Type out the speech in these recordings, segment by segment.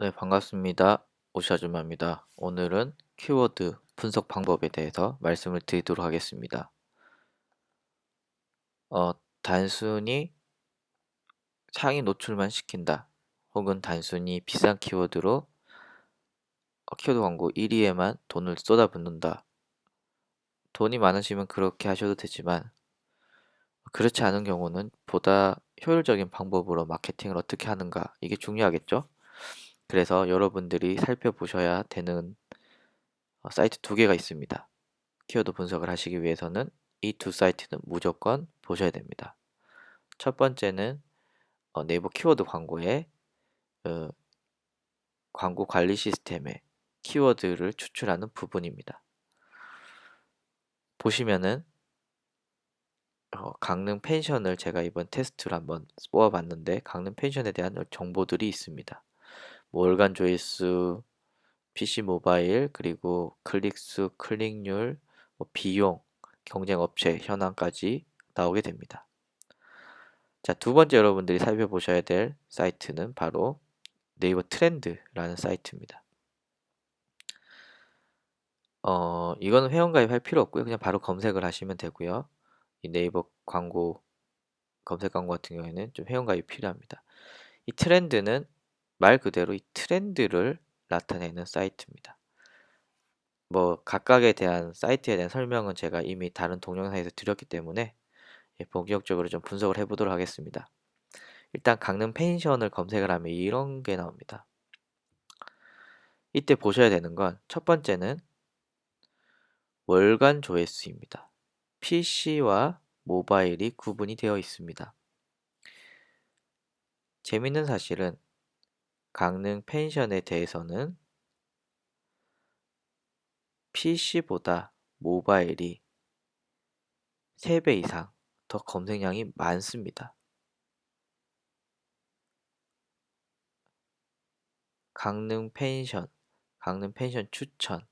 네, 반갑습니다. 오샤주마입니다. 오늘은 키워드 분석 방법에 대해서 말씀을 드리도록 하겠습니다. 어, 단순히 창의 노출만 시킨다. 혹은 단순히 비싼 키워드로 어, 키워드 광고 1위에만 돈을 쏟아붓는다. 돈이 많으시면 그렇게 하셔도 되지만 그렇지 않은 경우는 보다 효율적인 방법으로 마케팅을 어떻게 하는가 이게 중요하겠죠? 그래서 여러분들이 살펴보셔야 되는 어, 사이트 두 개가 있습니다. 키워드 분석을 하시기 위해서는 이 두 사이트는 무조건 보셔야 됩니다. 첫 번째는 어, 네이버 키워드 광고의 어, 광고 관리 시스템에 키워드를 추출하는 부분입니다. 보시면은 어, 강릉 펜션을 제가 이번 테스트로 한번 뽑아봤는데 강릉 펜션에 대한 정보들이 있습니다. 뭐 월간 조회수, PC 모바일, 그리고 클릭수, 클릭률, 뭐 비용, 경쟁 업체 현황까지 나오게 됩니다. 자, 두 번째 여러분들이 살펴보셔야 될 사이트는 바로 네이버 트렌드라는 사이트입니다. 어, 이거는 회원가입할 필요 없고요. 그냥 바로 검색을 하시면 되고요. 이 네이버 광고, 검색 광고 같은 경우에는 좀 회원가입이 필요합니다. 이 트렌드는 말 그대로 이 트렌드를 나타내는 사이트입니다. 뭐 각각에 대한 사이트에 대한 설명은 제가 이미 다른 동영상에서 드렸기 때문에 예, 본격적으로 좀 분석을 해보도록 하겠습니다. 일단 강릉 펜션을 검색을 하면 이런 게 나옵니다. 이때 보셔야 되는 건 첫 번째는 월간 조회수입니다. PC와 모바일이 구분이 되어 있습니다. 재밌는 사실은 강릉 펜션에 대해서는 PC보다 모바일이 3배 이상 더 검색량이 많습니다. 강릉 펜션, 강릉 펜션 추천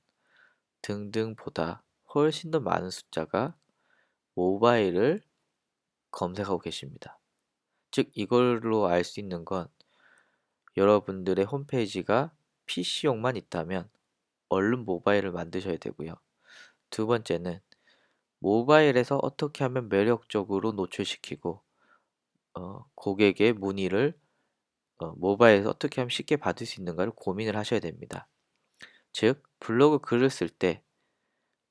등등보다 훨씬 더 많은 숫자가 모바일을 검색하고 계십니다. 즉, 이걸로 알 수 있는 건 여러분들의 홈페이지가 PC용만 있다면 얼른 모바일을 만드셔야 되고요. 두 번째는 모바일에서 어떻게 하면 매력적으로 노출시키고 어, 고객의 문의를 어, 모바일에서 어떻게 하면 쉽게 받을 수 있는가를 고민을 하셔야 됩니다. 즉 블로그 글을 쓸 때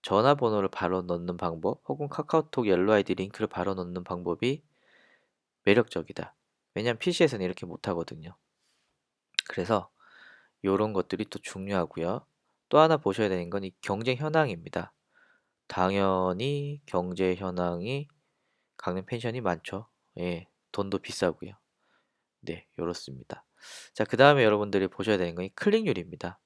전화번호를 바로 넣는 방법 혹은 카카오톡 옐로 아이디 링크를 바로 넣는 방법이 매력적이다. 왜냐하면 PC에서는 이렇게 못하거든요. 그래서 이런 것들이 또 중요하고요. 또 하나 보셔야 되는 건 이 경쟁 현황입니다. 당연히 경제 현황이 강릉 펜션이 많죠. 예, 돈도 비싸고요. 네, 이렇습니다. 자, 그 다음에 여러분들이 보셔야 되는 건 클릭률입니다.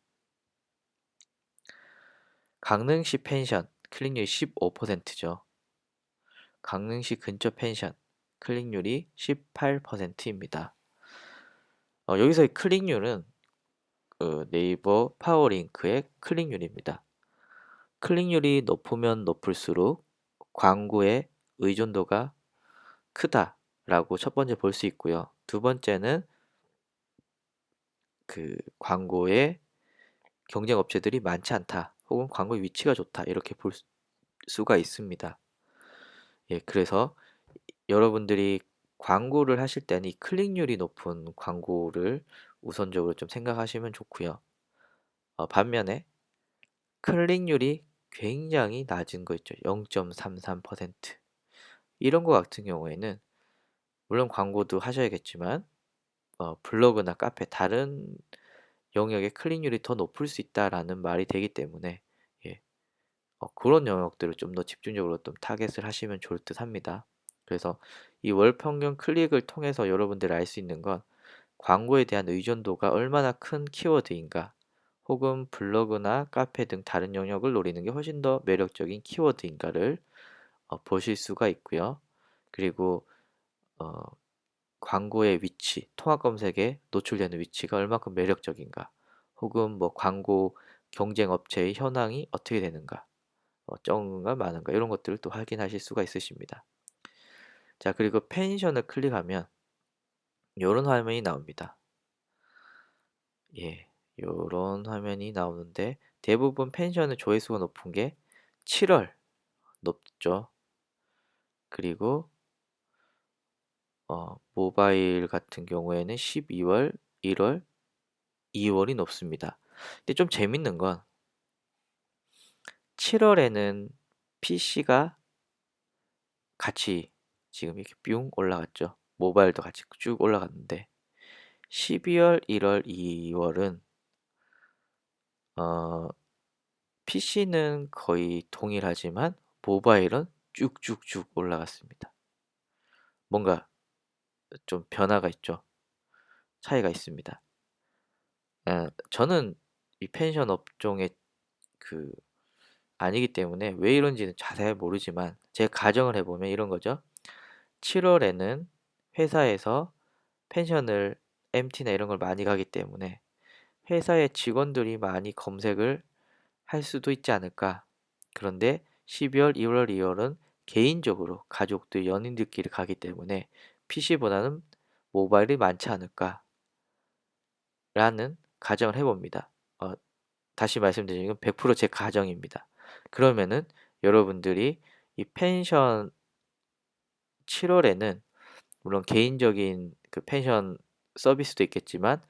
강릉시 펜션 클릭률이 15%죠. 강릉시 근처 펜션 클릭률이 18%입니다. 어, 여기서의 클릭률은 그 네이버 파워링크의 클릭률입니다. 클릭률이 높으면 높을수록 광고의 의존도가 크다라고 첫 번째 볼 수 있고요. 두 번째는 그 광고의 경쟁 업체들이 많지 않다. 혹은 광고의 위치가 좋다. 이렇게 볼 수가 있습니다. 예, 그래서 여러분들이 광고를 하실 때는 이 클릭률이 높은 광고를 우선적으로 좀 생각하시면 좋고요. 어, 반면에 클릭률이 굉장히 낮은 거 있죠. 0.33% 이런 거 같은 경우에는 물론 광고도 하셔야겠지만 어, 블로그나 카페 다른 영역의 클릭률이 더 높을 수 있다라는 말이 되기 때문에 예, 어, 그런 영역들을 좀 더 집중적으로 좀 타겟을 하시면 좋을 듯 합니다. 그래서 이 월 평균 클릭을 통해서 여러분들이 알 수 있는 건 광고에 대한 의존도가 얼마나 큰 키워드인가 혹은 블로그나 카페 등 다른 영역을 노리는 게 훨씬 더 매력적인 키워드인가를 어, 보실 수가 있고요. 그리고 어, 광고의 위치, 통합 검색에 노출되는 위치가 얼마큼 매력적인가, 혹은 뭐 광고 경쟁 업체의 현황이 어떻게 되는가, 어, 적은가 많은가 이런 것들을 또 확인하실 수가 있으십니다. 자, 그리고 펜션을 클릭하면 이런 화면이 나옵니다. 예, 요런 화면이 나오는데 대부분 펜션의 조회수가 높은 게 7월 높죠. 그리고 어, 모바일 같은 경우에는 12월, 1월, 2월이 높습니다. 근데 좀 재밌는 건 7월에는 PC가 같이 지금 이렇게 뿅 올라갔죠. 모바일도 같이 쭉 올라갔는데 12월, 1월, 2월은 어, PC는 거의 동일하지만 모바일은 쭉쭉쭉 올라갔습니다. 뭔가 좀 변화가 있죠. 차이가 있습니다. 에, 저는 이 펜션 업종의 그 아니기 때문에 왜 이런지는 자세히 모르지만 제 가정을 해보면 이런 거죠. 7월에는 회사에서 펜션을 MT나 이런 걸 많이 가기 때문에 회사의 직원들이 많이 검색을 할 수도 있지 않을까. 그런데 12월, 1월, 2월은 개인적으로 가족들, 연인들끼리 가기 때문에 PC보다는 모바일이 많지 않을까. 라는 가정을 해봅니다. 어, 다시 말씀드리면 100%제 가정입니다. 그러면은 여러분들이 이 펜션 7월에는 물론 개인적인 그 펜션 서비스도 있겠지만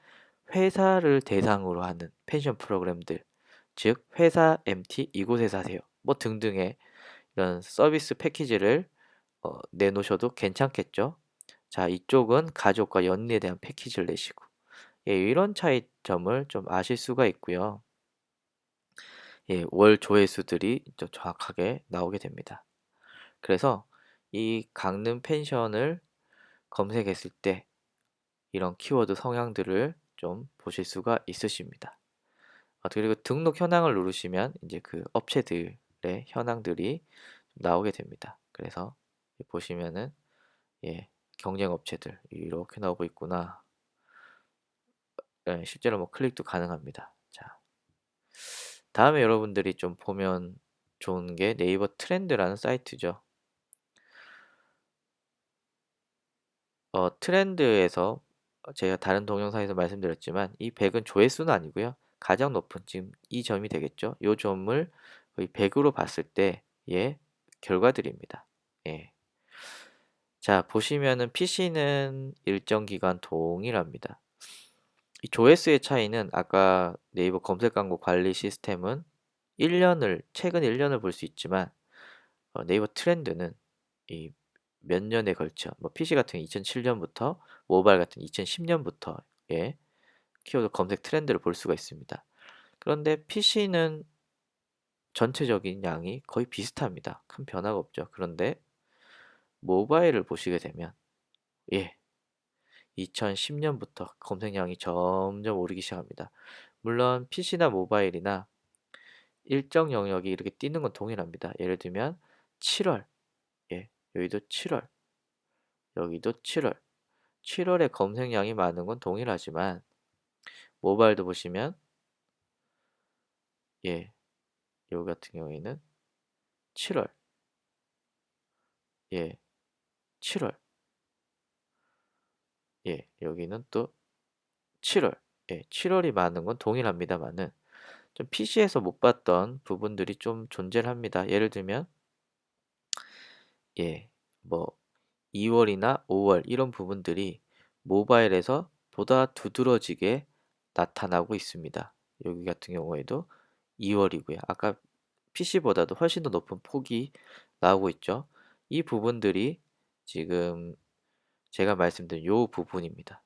회사를 대상으로 하는 펜션 프로그램들 즉 회사 MT 이곳에 사세요. 뭐 등등의 이런 서비스 패키지를 어, 내놓으셔도 괜찮겠죠? 자 이쪽은 가족과 연인에 대한 패키지를 내시고 예, 이런 차이점을 좀 아실 수가 있고요. 예, 월 조회수들이 정확하게 나오게 됩니다. 그래서 이 강릉 펜션을 검색했을 때 이런 키워드 성향들을 좀 보실 수가 있으십니다. 아, 그리고 등록 현황을 누르시면 이제 그 업체들의 현황들이 나오게 됩니다. 그래서 보시면은 예, 경쟁 업체들 이렇게 나오고 있구나. 예, 실제로 뭐 클릭도 가능합니다. 자, 다음에 여러분들이 좀 보면 좋은 게 네이버 트렌드라는 사이트죠. 어, 트렌드에서 제가 다른 동영상에서 말씀드렸지만 이 100은 조회수는 아니고요. 가장 높은 지금 이 점이 되겠죠. 이 점을 거의 100으로 봤을 때의 결과들입니다. 예. 자, 보시면은 PC는 일정 기간 동일합니다. 이 조회수의 차이는 아까 네이버 검색 광고 관리 시스템은 1년을 최근 1년을 볼 수 있지만 어, 네이버 트렌드는 이 몇 년에 걸쳐 뭐 PC 같은 경우 2007년부터 모바일 같은 2010년부터의 키워드 검색 트렌드를 볼 수가 있습니다. 그런데 PC는 전체적인 양이 거의 비슷합니다. 큰 변화가 없죠. 그런데 모바일을 보시게 되면 예 2010년부터 검색량이 점점 오르기 시작합니다. 물론 PC나 모바일이나 일정 영역이 이렇게 뛰는 건 동일합니다. 예를 들면 7월 여기도 7월, 여기도 7월. 7월에 검색량이 많은 건 동일하지만 모바일도 보시면 예, 여기 같은 경우에는 7월, 예, 7월, 예, 여기는 또 7월, 예, 7월이 많은 건 동일합니다만은 좀 PC에서 못 봤던 부분들이 좀 존재를 합니다. 예를 들면 예, 뭐 2월이나 5월 이런 부분들이 모바일에서 보다 두드러지게 나타나고 있습니다. 여기 같은 경우에도 2월이고요. 아까 PC보다도 훨씬 더 높은 폭이 나오고 있죠. 이 부분들이 지금 제가 말씀드린 요 부분입니다.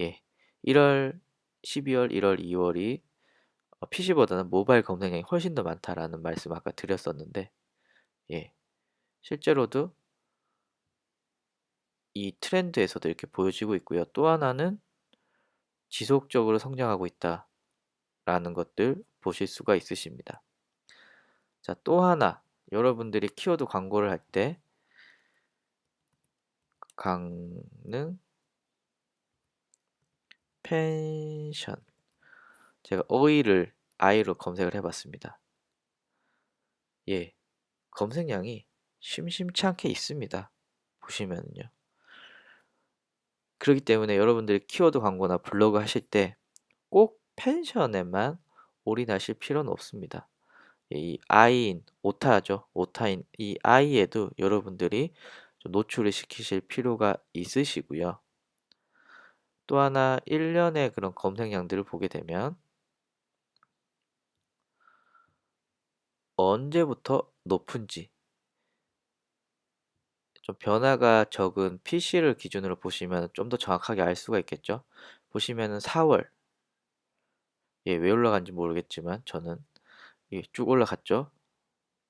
예. 1월, 12월, 1월, 2월이 PC보다는 모바일 검색량이 훨씬 더 많다라는 말씀 아까 드렸었는데, 예. 실제로도 이 트렌드에서도 이렇게 보여지고 있고요. 또 하나는 지속적으로 성장하고 있다라는 것들 보실 수가 있으십니다. 자, 또 하나 여러분들이 키워드 광고를 할 때 강릉 펜션 제가 어이를 아이로 검색을 해봤습니다. 예, 검색량이 심심치 않게 있습니다. 보시면요. 그렇기 때문에 여러분들이 키워드 광고나 블로그 하실 때 꼭 펜션에만 올인하실 필요는 없습니다. 이 아이인, 오타죠. 오타인 이 아이에도 여러분들이 좀 노출을 시키실 필요가 있으시고요. 또 하나 1년의 그런 검색량들을 보게 되면 언제부터 높은지 좀 변화가 적은 PC를 기준으로 보시면 좀 더 정확하게 알 수가 있겠죠. 보시면은 4월 예, 왜 올라간지 모르겠지만 저는 예, 쭉 올라갔죠.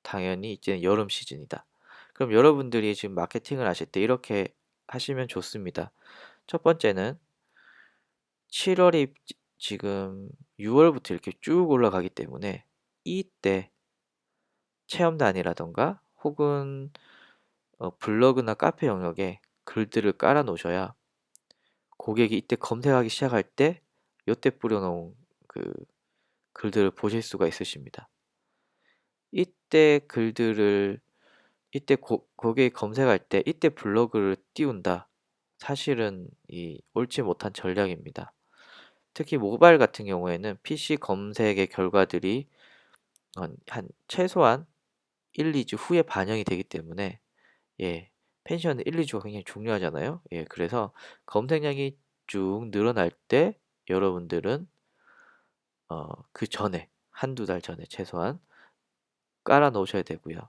당연히 이제는 여름 시즌이다. 그럼 여러분들이 지금 마케팅을 하실 때 이렇게 하시면 좋습니다. 첫 번째는 7월이 지금 6월부터 이렇게 쭉 올라가기 때문에 이때 체험단이라던가 혹은 어, 블로그나 카페 영역에 글들을 깔아 놓으셔야 고객이 이때 검색하기 시작할 때 이때 뿌려놓은 그 글들을 보실 수가 있으십니다. 이때 글들을 이때 고, 고객이 검색할 때 이때 블로그를 띄운다. 사실은 이 옳지 못한 전략입니다. 특히 모바일 같은 경우에는 PC 검색의 결과들이 한, 한 최소한 1, 2주 후에 반영이 되기 때문에 예, 펜션은 1, 2주가 굉장히 중요하잖아요. 예, 그래서 검색량이 쭉 늘어날 때 여러분들은 어, 그 전에 한두 달 전에 최소한 깔아 놓으셔야 되고요.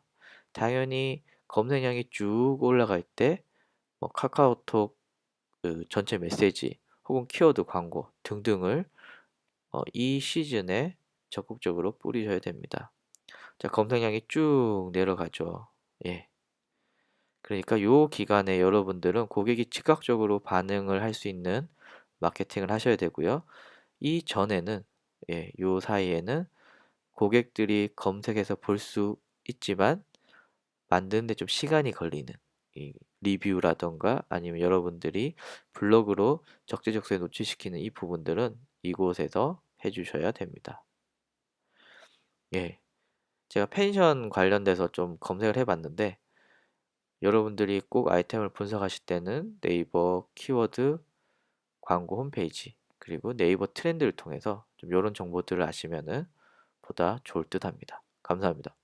당연히 검색량이 쭉 올라갈 때 뭐 카카오톡 그 전체 메시지 혹은 키워드 광고 등등을 어, 이 시즌에 적극적으로 뿌리셔야 됩니다. 자, 검색량이 쭉 내려가죠. 예. 그러니까 요 기간에 여러분들은 고객이 즉각적으로 반응을 할 수 있는 마케팅을 하셔야 되고요. 이 전에는 예, 요 사이에는 고객들이 검색해서 볼 수 있지만 만드는데 좀 시간이 걸리는 이 리뷰라던가 아니면 여러분들이 블로그로 적재적소에 노출시키는 이 부분들은 이곳에서 해주셔야 됩니다. 예, 제가 펜션 관련돼서 좀 검색을 해봤는데 여러분들이 꼭 아이템을 분석하실 때는 네이버 키워드 광고 홈페이지 그리고 네이버 트렌드를 통해서 좀 이런 정보들을 아시면은 보다 좋을 듯 합니다. 감사합니다.